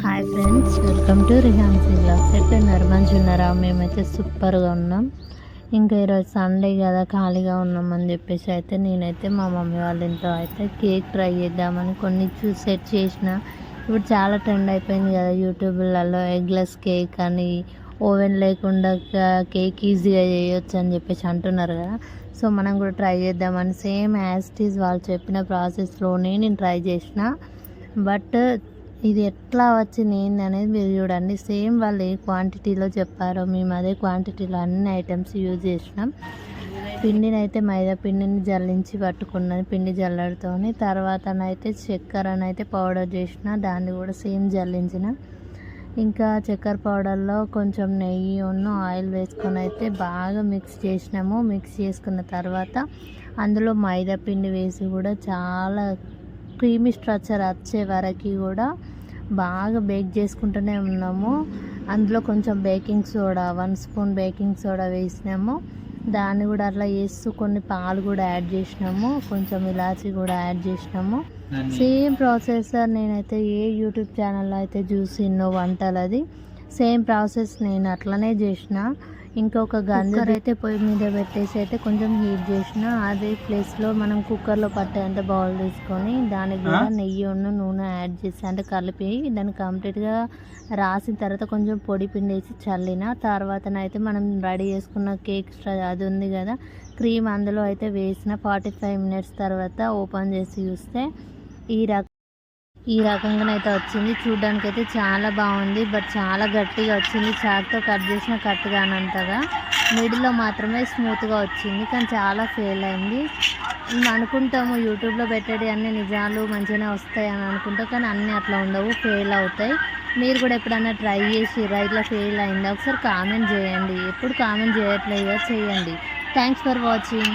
Hi friends welcome to Rihansi vlogs ఎట్లున్నారు మంచిగా ఉన్నారా మేమైతే సూపర్గా ఉన్నాం. ఇంకా ఈరోజు సండే కదా ఖాళీగా ఉన్నాం అని చెప్పేసి అయితే నేనైతే మా మమ్మీ వాళ్ళ ఇంట్లో అయితే కేక్ ట్రై చేద్దామని కొన్ని చూసి సెట్ చేసిన. ఇప్పుడు చాలా ట్రెండ్ అయిపోయింది కదా యూట్యూబ్లలో ఎగ్లెస్ కేక్ అని ఓవెన్ లేకుండా కేక్ ఈజీగా చేయొచ్చు అని చెప్పేసి అంటున్నారు కదా. సో మనం కూడా ట్రై చేద్దామని సేమ్ యాజ్ ఈజ్ వాళ్ళు చెప్పిన ప్రాసెస్లోనే నేను ట్రై చేసిన. బట్ ఇది ఎట్లా వచ్చింది ఏంది అనేది మీరు చూడండి. సేమ్ వాళ్ళు ఏ క్వాంటిటీలో చెప్పారో మేము అదే క్వాంటిటీలో అన్ని ఐటమ్స్ యూజ్ చేసినాం. పిండిని అయితే మైదా పిండిని జల్లించి పట్టుకున్నది పిండి జల్లడితోని తర్వాతనైతే చక్కెరనైతే పౌడర్ చేసిన దాన్ని కూడా సేమ్ జల్లించిన. ఇంకా చక్కెర పౌడర్లో కొంచెం నెయ్యి ఉన్న ఆయిల్ వేసుకొని అయితే బాగా మిక్స్ చేసినాము. మిక్స్ చేసుకున్న తర్వాత అందులో మైదా పిండి వేసి కూడా చాలా క్రీమీ స్ట్రక్చర్ వచ్చే వరకు కూడా బాగా బేక్ చేసుకుంటూనే ఉన్నాము. అందులో కొంచెం baking soda one spoon baking soda వేసినాము. దాన్ని కూడా అట్లా వేస్తూ కొన్ని పాలు కూడా యాడ్ చేసినాము. కొంచెం ఇలాచి కూడా యాడ్ చేసినాము. సేమ్ ప్రాసెస్ నేనైతే ఏ యూట్యూబ్ ఛానల్లో అయితే చూసినో వంటలు అది సేమ్ ప్రాసెస్ నేను అట్లనే చేసిన. ఇంకొక గంజర్ అయితే పొయ్యి మీద పెట్టేసి అయితే కొంచెం హీట్ చేసిన అదే ప్లేస్లో మనం కుక్కర్లో పట్టేంత బౌల్ తీసుకొని దానికి కూడా నెయ్యి ఉన్న నూనె యాడ్ చేసి అంటే కలిపి దాన్ని కంప్లీట్గా రాసిన తర్వాత కొంచెం పొడి పిండి వేసి చల్లిన తర్వాతనైతే మనం రెడీ చేసుకున్న కేక్ అది ఉంది కదా క్రీమ్ అందులో అయితే వేసిన ఫార్టీ ఫైవ్ మినిట్స్ తర్వాత ఓపెన్ చేసి చూస్తే ఈ రక ఈ రకంగానైతే వచ్చింది. చూడడానికి అయితే చాలా బాగుంది. బట్ చాలా గట్టిగా వచ్చింది. చాక్తో కట్ చేసిన కట్ కానంతగా మిడిల్లో మాత్రమే స్మూత్గా వచ్చింది. కానీ చాలా ఫెయిల్ అయింది. మేము అనుకుంటాము యూట్యూబ్లో పెట్టేది అన్ని నిజాలు మంచిగానే వస్తాయి అని అనుకుంటాం. కానీ అన్నీ అట్లా ఉండవు. ఫెయిల్ అవుతాయి. మీరు కూడా ఎప్పుడైనా ట్రై చేసి రైట్లో ఫెయిల్ అయిందా? ఒకసారి కామెంట్ చేయండి. ఎప్పుడు కామెంట్ చేయట్లేదు చేయండి. Thanks for watching.